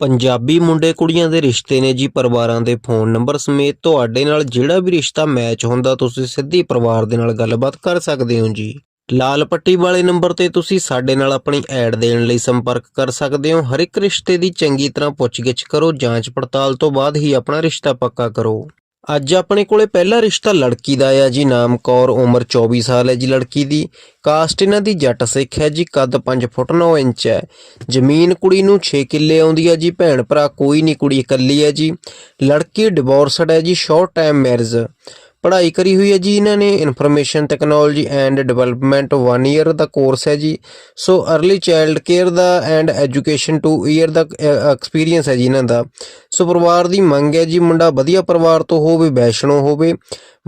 ਪੰਜਾਬੀ ਮੁੰਡੇ ਕੁੜੀਆਂ ਦੇ ਰਿਸ਼ਤੇ ਨੇ ਜੀ ਪਰਿਵਾਰਾਂ ਦੇ ਫੋਨ ਨੰਬਰ ਸਮੇਤ ਤੁਹਾਡੇ ਨਾਲ ਜਿਹੜਾ ਵੀ ਰਿਸ਼ਤਾ ਮੈਚ ਹੁੰਦਾ ਤੁਸੀਂ ਸਿੱਧੀ ਪਰਿਵਾਰ ਦੇ ਨਾਲ ਗੱਲਬਾਤ ਕਰ ਸਕਦੇ ਹੋ ਜੀ। ਲਾਲ ਪੱਟੀ ਵਾਲੇ ਨੰਬਰ ਤੇ ਤੁਸੀਂ ਸਾਡੇ ਨਾਲ ਆਪਣੀ ਐਡ ਦੇਣ ਲਈ ਸੰਪਰਕ ਕਰ ਸਕਦੇ ਹੋ। ਹਰ ਇੱਕ ਰਿਸ਼ਤੇ ਦੀ ਚੰਗੀ ਤਰ੍ਹਾਂ ਪੁੱਛਗਿੱਛ ਕਰੋ ਜਾਂਚ ਪੜਤਾਲ ਤੋਂ ਬਾਅਦ ਹੀ ਆਪਣਾ ਰਿਸ਼ਤਾ ਪੱਕਾ ਕਰੋ। ਅੱਜ ਆਪਣੇ ਕੋਲੇ ਪਹਿਲਾ ਰਿਸ਼ਤਾ ਲੜਕੀ ਦਾ ਆ ਜੀ, ਨਾਮ ਕੌਰ, ਉਮਰ 24 ਸਾਲ ਹੈ ਜੀ ਲੜਕੀ ਦੀ। ਕਾਸਟ ਇਹਨਾਂ ਦੀ ਜੱਟ ਸਿੱਖ ਹੈ ਜੀ, ਕੱਦ 5 ਫੁੱਟ 9 ਇੰਚ ਹੈ। ਜ਼ਮੀਨ ਕੁੜੀ ਨੂੰ 6 ਕਿੱਲੇ ਆਉਂਦੀ ਹੈ ਜੀ, ਭੈਣ ਭਰਾ ਕੋਈ ਨਹੀਂ, ਕੁੜੀ ਇਕੱਲੀ ਹੈ ਜੀ। ਲੜਕੀ ਡਿਵੋਰਸਡ ਹੈ ਜੀ ਸ਼ਾਰਟ ਟਾਈਮ ਮੈਰਿਜ ਪੜ੍ਹਾਈ ਕਰੀ ਹੋਈ ਹੈ ਜੀ ਇਹਨਾਂ ਨੇ information technology and development 1 year the course ਹੈ ਜੀ। ਸੋ अर्ਲੀ ਚਾਈਲਡ ਕੇਅਰ ਦਾ ਐਂਡ ਐਜੂਕੇਸ਼ਨ 2 ਇਅਰ ਦਾ ਐਕਸਪੀਰੀਅੰਸ ਹੈ ਜੀ ਇਹਨਾਂ ਦਾ। ਸੋ ਪਰਿਵਾਰ ਦੀ ਮੰਗ ਹੈ ਜੀ ਮੁੰਡਾ ਵਧੀਆ ਪਰਿਵਾਰ ਤੋਂ ਹੋਵੇ, ਵੈਸ਼ਨੋ ਹੋਵੇ,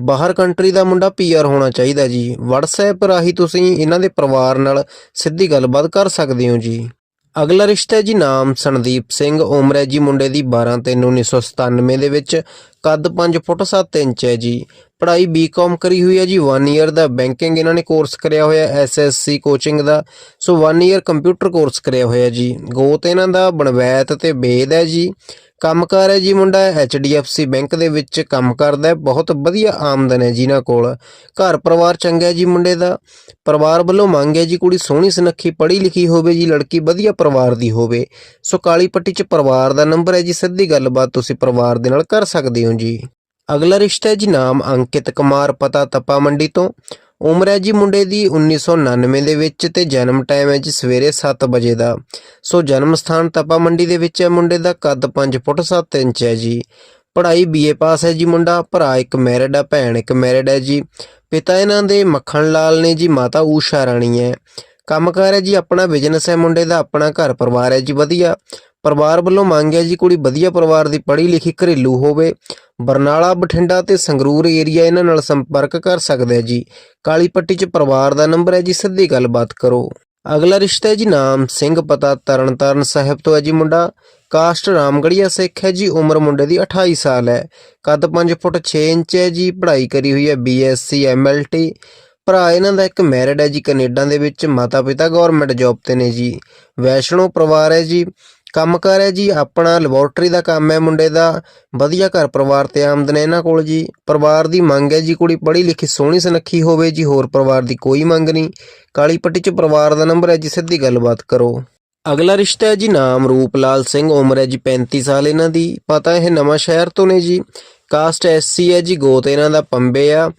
ਬਾਹਰ ਕੰਟਰੀ ਦਾ ਮੁੰਡਾ ਪੀਆਰ ਹੋਣਾ ਚਾਹੀਦਾ ਜੀ। WhatsApp ਰਾਹੀਂ ਤੁਸੀਂ ਇਹਨਾਂ ਦੇ ਪਰਿਵਾਰ ਨਾਲ ਸਿੱਧੀ ਗੱਲਬਾਤ ਕਰ ਸਕਦੇ ਹੋ ਜੀ। ਅਗਲਾ ਰਿਸ਼ਤਾ ਹੈ ਜੀ ਨਾਮ ਸੰਦੀਪ ਸਿੰਘ। ਉਮਰ ਹੈ ਜੀ ਮੁੰਡੇ ਦੀ 12 3 1997 ਦੇ ਵਿੱਚ। ਕੱਦ 5 ਫੁੱਟ 7 ਇੰਚ ਹੈ ਜੀ। ਪੜ੍ਹਾਈ ਬੀਕਾਮ ਕਰੀ ਹੋਈ ਹੈ ਜੀ। 1 ਈਅਰ ਦਾ ਬੈਂਕਿੰਗ ਇਹਨਾਂ ਨੇ ਕੋਰਸ ਕਰਿਆ ਹੋਇਆ ਐਸਐਸਸੀ ਕੋਚਿੰਗ ਦਾ। ਸੋ 1 ਈਅਰ ਕੰਪਿਊਟਰ ਕੋਰਸ ਕਰਿਆ ਹੋਇਆ ਜੀ। ਗੋਤ ਇਹਨਾਂ ਦਾ ਬਣਵੈਤ ਤੇ ਬੇਦ ਹੈ ਜੀ। ਕੰਮਕਾਰ ਹੈ ਜੀ ਮੁੰਡਾ ਐਚਡੀਐਫਸੀ ਬੈਂਕ ਦੇ ਵਿੱਚ ਕੰਮ ਕਰਦਾ ਹੈ। ਬਹੁਤ ਵਧੀਆ ਆਮਦਨ ਹੈ ਜੀ ਇਹਨਾਂ ਕੋਲ। ਘਰ ਪਰਿਵਾਰ ਚੰਗਾ ਹੈ ਜੀ ਮੁੰਡੇ ਦਾ। ਪਰਿਵਾਰ ਵੱਲੋਂ ਮੰਗ ਹੈ ਜੀ ਕੁੜੀ ਸੋਹਣੀ ਸੁਨੱਖੀ ਪੜ੍ਹੀ ਲਿਖੀ ਹੋਵੇ ਜੀ, ਲੜਕੀ ਵਧੀਆ ਪਰਿਵਾਰ ਦੀ ਹੋਵੇ। ਸੋ ਕਾਲੀ ਪੱਟੀ 'ਚ ਪਰਿਵਾਰ ਦਾ ਨੰਬਰ ਹੈ ਜੀ, ਸਿੱਧੀ ਗੱਲਬਾਤ ਤੁਸੀਂ ਪਰਿਵਾਰ ਦੇ ਨਾਲ ਕਰ ਸਕਦੇ ਹੋ ਜੀ। ਅਗਲਾ ਰਿਸ਼ਤਾ ਹੈ ਜੀ ਨਾਮ ਅੰਕਿਤ ਕੁਮਾਰ ਪਤਾ ਤਪਾ ਮੰਡੀ ਤੋਂ। ਉਮਰ ਹੈ ਜੀ ਮੁੰਡੇ ਦੀ 1999 ਦੇ ਵਿੱਚ ਤੇ ਜਨਮ ਟਾਈਮ ਹੈ ਜੀ ਸਵੇਰੇ 7 ਵਜੇ ਦਾ। ਸੋ ਜਨਮ ਸਥਾਨ ਤਪਾ ਮੰਡੀ ਦੇ ਵਿੱਚ ਹੈ, ਮੁੰਡੇ ਦਾ ਕੱਦ 5 ਫੁੱਟ 7 ਇੰਚ ਹੈ ਜੀ। ਪੜ੍ਹਾਈ ਬੀਏ ਪਾਸ ਹੈ ਜੀ ਮੁੰਡਾ, ਭਰਾ ਇੱਕ ਮੈਰਿਡ ਆ, ਭੈਣ ਇੱਕ ਮੈਰਿਡ ਹੈ ਜੀ। ਪਿਤਾ ਇਹਨਾਂ ਦੇ ਮੱਖਣ ਲਾਲ ਨੇ ਜੀ, ਮਾਤਾ ਊਸ਼ਾ ਰਾਣੀ ਹੈ। ਕੰਮਕਾਰ ਹੈ ਜੀ ਆਪਣਾ ਬਿਜ਼ਨਸ ਹੈ ਮੁੰਡੇ ਦਾ, ਆਪਣਾ ਘਰ ਪਰਿਵਾਰ ਹੈ ਜੀ ਵਧੀਆ। ਪਰਿਵਾਰ ਵੱਲੋਂ ਮੰਗ ਹੈ ਜੀ ਕੁੜੀ ਵਧੀਆ ਪਰਿਵਾਰ ਦੀ ਪੜ੍ਹੀ ਲਿਖੀ ਘਰੇਲੂ ਹੋਵੇ। ਬਰਨਾਲਾ, ਬਠਿੰਡਾ ਤੇ ਸੰਗਰੂਰ ਏਰੀਆ ਇਹਨਾਂ ਨਾਲ ਸੰਪਰਕ ਕਰ ਸਕਦਾ ਜੀ। ਕਾਲੀ ਪੱਟੀ 'ਚ ਪਰਿਵਾਰ ਦਾ ਨੰਬਰ ਹੈ ਜੀ, ਸਿੱਧੀ ਗੱਲਬਾਤ ਕਰੋ। ਅਗਲਾ ਰਿਸ਼ਤਾ ਹੈ ਜੀ, ਨਾਮ ਸਿੰਘ, ਪਤਾ ਤਰਨਤਾਰਨ ਸਾਹਿਬ ਤੋਂ ਹੈ ਜੀ ਮੁੰਡਾ। ਕਾਸਟ ਰਾਮਗੜੀਆ ਸਿੱਖ ਹੈ ਜੀ, ਉਮਰ ਮੁੰਡੇ ਦੀ 28 ਸਾਲ ਹੈ। ਕੱਦ 5 ਫੁੱਟ 6 ਇੰਚ ਹੈ ਜੀ, ਪੜ੍ਹਾਈ ਕਰੀ ਹੋਈ ਹੈ ਬੀਐਸਸੀ ਐਮਐਲਟੀ ਭਰਾ ਇਹਨਾਂ ਦਾ ਇੱਕ ਮੈਰਿਡ ਹੈ ਜੀ, ਕੈਨੇਡਾ ਦੇ ਵਿੱਚ ਮਾਤਾ ਪਿਤਾ ਗਵਰਨਮੈਂਟ ਜੌਬ ਤੇ ਨੇ ਜੀ। ਵੈਸ਼ਨੋ ਪਰਿਵਾਰ ਹੈ ਜੀ ਕੰਮਕਾਰ ਹੈ ਜੀ, ਆਪਣਾ ਲੈਬੋਰਟਰੀ ਦਾ ਕੰਮ ਹੈ ਮੁੰਡੇ ਦਾ, ਵਧੀਆ ਘਰ ਪਰਿਵਾਰ ਤੇ ਆਮਦਨ ਹੈ ਇਹਨਾਂ ਕੋਲ ਜੀ। ਪਰਿਵਾਰ ਦੀ ਮੰਗ ਹੈ ਜੀ, ਕੁੜੀ ਪੜ੍ਹੀ ਲਿਖੀ ਸੋਹਣੀ ਸੁਨੱਖੀ ਹੋਵੇ ਜੀ, ਹੋਰ ਪਰਿਵਾਰ ਦੀ ਕੋਈ ਮੰਗ ਨਹੀਂ। ਕਾਲੀ ਪੱਟੀ 'ਚ ਪਰਿਵਾਰ ਦਾ ਨੰਬਰ ਹੈ ਜੀ, ਸਿੱਧੀ ਗੱਲਬਾਤ ਕਰੋ। ਅਗਲਾ ਰਿਸ਼ਤਾ ਹੈ ਜੀ, ਨਾਮ ਰੂਪਲਾਲ ਸਿੰਘ, ਉਮਰ ਹੈ ਜੀ 35 ਸਾਲ ਇਹਨਾਂ ਦੀ। ਪਤਾ ਇਹ ਨਵਾਂ ਸ਼ਹਿਰ ਤੋਂ ਨੇ ਜੀ। ਕਾਸਟ ਐਸਸੀ ਹੈ ਜੀ, ਗੋਤ ਇਹਨਾਂ ਦਾ ਪੰਬੇ ਆ।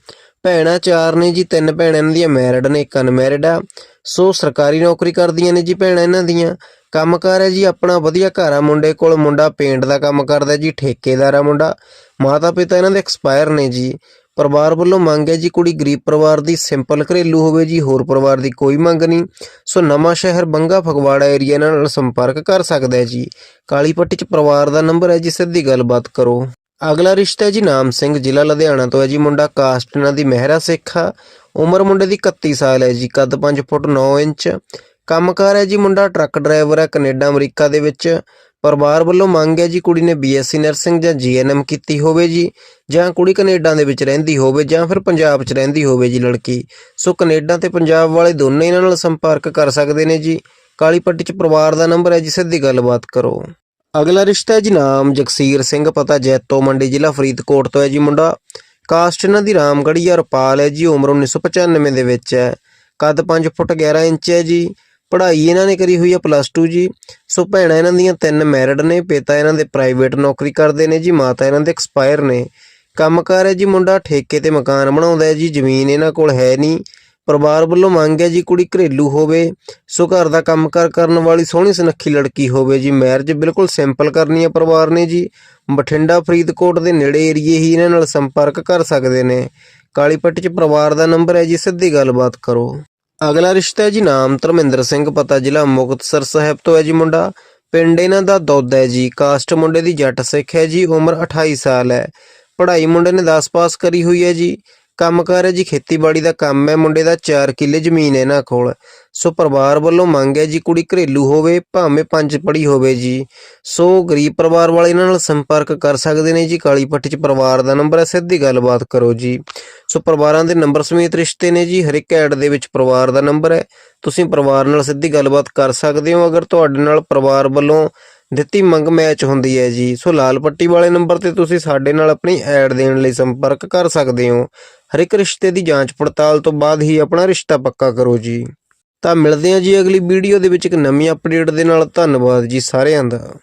ਭੈਣਾਂ ਚਾਰ ਨੇ ਜੀ, ਤਿੰਨ ਭੈਣਾਂ ਇਹਨਾਂ ਦੀਆਂ ਮੈਰਿਡ ਨੇ, ਇੱਕ ਅਨਮੈਰਿਡ ਆ। ਸੋ ਸਰਕਾਰੀ ਨੌਕਰੀ ਕਰਦੀਆਂ ਨੇ ਜੀ ਭੈਣਾਂ ਇਹਨਾਂ ਦੀਆਂ। ਕੰਮਕਾਰ ਹੈ ਜੀ, ਆਪਣਾ ਵਧੀਆ ਘਰ ਆ ਮੁੰਡੇ ਕੋਲ, ਮੁੰਡਾ ਪੇਂਟ ਦਾ ਕੰਮ ਕਰਦਾ ਜੀ, ਠੇਕੇਦਾਰ ਆ ਮੁੰਡਾ। ਮਾਤਾ ਪਿਤਾ ਇਹਨਾਂ ਦੇ ਐਕਸਪਾਇਰ ਨੇ ਜੀ। ਪਰਿਵਾਰ ਵੱਲੋਂ ਮੰਗ ਹੈ ਜੀ, ਕੁੜੀ ਗਰੀਬ ਪਰਿਵਾਰ ਦੀ ਸਿੰਪਲ ਘਰੇਲੂ ਹੋਵੇ ਜੀ, ਹੋਰ ਪਰਿਵਾਰ ਦੀ ਕੋਈ ਮੰਗ ਨਹੀਂ। ਸੋ ਨਵਾਂ ਸ਼ਹਿਰ ਬੰਗਾ ਫਗਵਾੜਾ ਏਰੀਆ ਨਾਲ ਸੰਪਰਕ ਕਰ ਸਕਦਾ ਹੈ ਜੀ। ਕਾਲੀ ਪੱਟੀ 'ਚ ਪਰਿਵਾਰ ਦਾ ਨੰਬਰ ਹੈ ਜੀ, ਸਿੱਧੀ ਗੱਲਬਾਤ ਕਰੋ। ਅਗਲਾ ਰਿਸ਼ਤਾ ਹੈ ਜੀ, ਨਾਮ ਸਿੰਘ, ਜ਼ਿਲ੍ਹਾ ਲੁਧਿਆਣਾ ਤੋਂ ਹੈ ਜੀ, ਮੁੰਡਾ ਕਾਸਟ ਇਹਨਾਂ ਦੀ ਮਹਿਰਾ ਸਿੱਖ। ਆ ਉਮਰ ਮੁੰਡੇ ਦੀ 31 ਸਾਲ ਹੈ ਜੀ, ਕੱਦ 5 ਫੁੱਟ 9 ਇੰਚ। ਕੰਮਕਾਰ ਹੈ ਜੀ, ਮੁੰਡਾ ਟਰੱਕ ਡਰਾਈਵਰ ਹੈ, ਕੈਨੇਡਾ, ਅਮਰੀਕਾ ਦੇ ਵਿੱਚ। ਪਰਿਵਾਰ ਵੱਲੋਂ ਮੰਗ ਹੈ ਜੀ, ਕੁੜੀ ਨੇ ਬੀਐਸਸੀ ਨਰਸਿੰਗ ਜਾਂ ਜੀਐਨਐਮ ਕੀਤੀ ਹੋਵੇ ਜੀ, ਜਾਂ ਕੁੜੀ ਕੈਨੇਡਾ ਦੇ ਵਿੱਚ ਰਹਿੰਦੀ ਹੋਵੇ, ਜਾਂ ਫਿਰ ਪੰਜਾਬ 'ਚ ਰਹਿੰਦੀ ਹੋਵੇ ਜੀ ਲੜਕੀ। ਸੋ ਕੈਨੇਡਾ ਤੇ ਪੰਜਾਬ ਵਾਲੇ ਦੋਨੇ ਇਹਨਾਂ ਨਾਲ ਸੰਪਰਕ ਕਰ ਸਕਦੇ ਨੇ ਜੀ। ਕਾਲੀ ਪੱਟੀ 'ਚ ਪਰਿਵਾਰ ਦਾ ਨੰਬਰ ਹੈ ਜੀ, ਸਿੱਧੀ ਗੱਲਬਾਤ ਕਰੋ। ਅਗਲਾ ਰਿਸ਼ਤਾ ਹੈ ਜੀ, ਨਾਮ ਜਗਸੀਰ ਸਿੰਘ, ਪਤਾ ਜੈਤੋ ਮੰਡੀ ਜ਼ਿਲ੍ਹਾ ਫਰੀਦਕੋਟ ਤੋਂ ਹੈ ਜੀ ਮੁੰਡਾ। ਕਾਸਟ ਇਹਨਾਂ ਦੀ ਰਾਮਗੜੀਆ ਰਪਾਲ ਹੈ ਜੀ, ਉਮਰ 1995 ਦੇ ਵਿੱਚ ਹੈ। ਕੱਦ 5 ਫੁੱਟ 11 ਇੰਚ ਹੈ ਜੀ। ਪੜ੍ਹਾਈ ਇਹਨਾਂ ਨੇ ਕਰੀ ਹੋਈ ਹੈ ਪਲੱਸ 2 ਜੀ। ਸੋ ਭੈਣਾਂ, ਇਹਨਾਂ ਦੀਆਂ ਤਿੰਨ ਮੈਰਿਡ ਨੇ, ਪਿਤਾ ਇਹਨਾਂ ਦੇ ਪ੍ਰਾਈਵੇਟ ਨੌਕਰੀ ਕਰਦੇ ਨੇ ਜੀ, ਮਾਤਾ ਇਹਨਾਂ ਦੇ ਐਕਸਪਾਇਰ ਨੇ। ਕੰਮਕਾਰ ਹੈ ਜੀ, ਮੁੰਡਾ ਠੇਕੇ ਤੇ ਮਕਾਨ ਬਣਾਉਂਦਾ ਹੈ ਜੀ, ਜ਼ਮੀਨ ਇਹਨਾਂ ਕੋਲ ਹੈ ਨਹੀਂ। ਪਰਿਵਾਰ ਵੱਲੋਂ ਮੰਗ ਹੈ ਜੀ, ਕੁੜੀ ਘਰੇਲੂ ਹੋਵੇ। ਸੋ ਘਰ ਦਾ ਕੰਮਕਾਰ ਕਰਨ ਵਾਲੀ ਸੋਹਣੀ ਸੁਨੱਖੀ ਲੜਕੀ ਹੋਵੇ ਜੀ। ਮੈਰਿਜ ਬਿਲਕੁਲ ਸਿੰਪਲ ਕਰਨੀ ਹੈ ਪਰਿਵਾਰ ਨੇ ਜੀ। ਬਠਿੰਡਾ, ਫਰੀਦਕੋਟ ਦੇ ਨੇੜੇ ਏਰੀਏ ਹੀ ਇਹਨਾਂ ਨਾਲ ਸੰਪਰਕ ਕਰ ਸਕਦੇ ਨੇ। ਕਾਲੀ ਪੱਟੀ 'ਚ ਪਰਿਵਾਰ ਦਾ ਨੰਬਰ ਹੈ ਜੀ, ਸਿੱਧੀ ਗੱਲਬਾਤ ਕਰੋ। ਅਗਲਾ ਰਿਸ਼ਤਾ ਹੈ ਜੀ ਨਾਮ ਧਰਮਿੰਦਰ ਸਿੰਘ, ਪਤਾ ਜ਼ਿਲ੍ਹਾ ਮੁਕਤਸਰ ਸਾਹਿਬ ਤੋਂ ਹੈ ਜੀ ਮੁੰਡਾ। ਪਿੰਡ ਇਹਨਾਂ ਦਾ ਦੁੱਧ ਹੈ ਜੀ। ਕਾਸਟ ਮੁੰਡੇ ਦੀ ਜੱਟ ਸਿੱਖ ਹੈ ਜੀ, ਉਮਰ 28 ਸਾਲ ਹੈ। ਪੜ੍ਹਾਈ ਮੁੰਡੇ ਨੇ 10 ਪਾਸ ਕਰੀ ਹੋਈ ਹੈ ਜੀ। ਕੰਮਕਾਰ ਹੈ ਜੀ, ਖੇਤੀਬਾੜੀ ਦਾ ਕੰਮ ਹੈ, ਮੁੰਡੇ ਦਾ 4 ਕਿੱਲੇ ਜ਼ਮੀਨ ਹੈ ਇਹਨਾਂ ਕੋਲ। ਸੋ ਪਰਿਵਾਰ ਵੱਲੋਂ ਮੰਗ ਹੈ ਜੀ, ਕੁੜੀ ਘਰੇਲੂ ਹੋਵੇ, ਭਾਵੇਂ ਪੰਜ ਪੜੀ ਹੋਵੇ ਜੀ। ਸੋ ਗਰੀਬ ਪਰਿਵਾਰ ਵਾਲੇ ਇਹਨਾਂ ਨਾਲ ਸੰਪਰਕ ਕਰ ਸਕਦੇ ਨੇ ਜੀ, ਕਾਲੀ ਪੱਟੀ 'ਚ ਪਰਿਵਾਰ ਦਾ ਨੰਬਰ ਹੈ, ਸਿੱਧੀ ਗੱਲਬਾਤ ਕਰੋ ਜੀ। ਸੋ ਪਰਿਵਾਰਾਂ ਦੇ ਨੰਬਰ ਸਮੇਤ ਰਿਸ਼ਤੇ ਨੇ ਜੀ ਹਰ ਇੱਕ ਐਡ ਦੇ ਵਿੱਚ ਪਰਿਵਾਰ ਦਾ ਨੰਬਰ ਹੈ। ਤੁਸੀਂ ਪਰਿਵਾਰ ਨਾਲ ਸਿੱਧੀ ਗੱਲਬਾਤ ਕਰ ਸਕਦੇ ਹੋ, ਅਗਰ ਤੁਹਾਡੇ ਨਾਲ ਪਰਿਵਾਰ ਵੱਲੋਂ ਦਿੱਤੀ ਮੰਗ ਮੈਚ ਹੁੰਦੀ ਹੈ ਜੀ। ਸੋ ਲਾਲ ਪੱਟੀ ਵਾਲੇ ਨੰਬਰ ਤੇ ਤੁਸੀਂ ਸਾਡੇ ਨਾਲ ਆਪਣੀ ਐਡ ਦੇਣ ਲਈ ਸੰਪਰਕ ਕਰ ਸਕਦੇ ਹੋ। ਹਰ ਇੱਕ ਰਿਸ਼ਤੇ ਦੀ ਜਾਂਚ ਪੜਤਾਲ ਤੋਂ ਬਾਅਦ ਹੀ ਆਪਣਾ ਰਿਸ਼ਤਾ ਪੱਕਾ ਕਰੋ ਜੀ। ਤਾਂ ਮਿਲਦੇ ਹਾਂ ਜੀ ਅਗਲੀ ਵੀਡੀਓ ਦੇ ਵਿੱਚ ਇੱਕ ਨਵੀਂ ਅਪਡੇਟ ਦੇ ਨਾਲ। ਧੰਨਵਾਦ ਜੀ ਸਾਰਿਆਂ ਦਾ।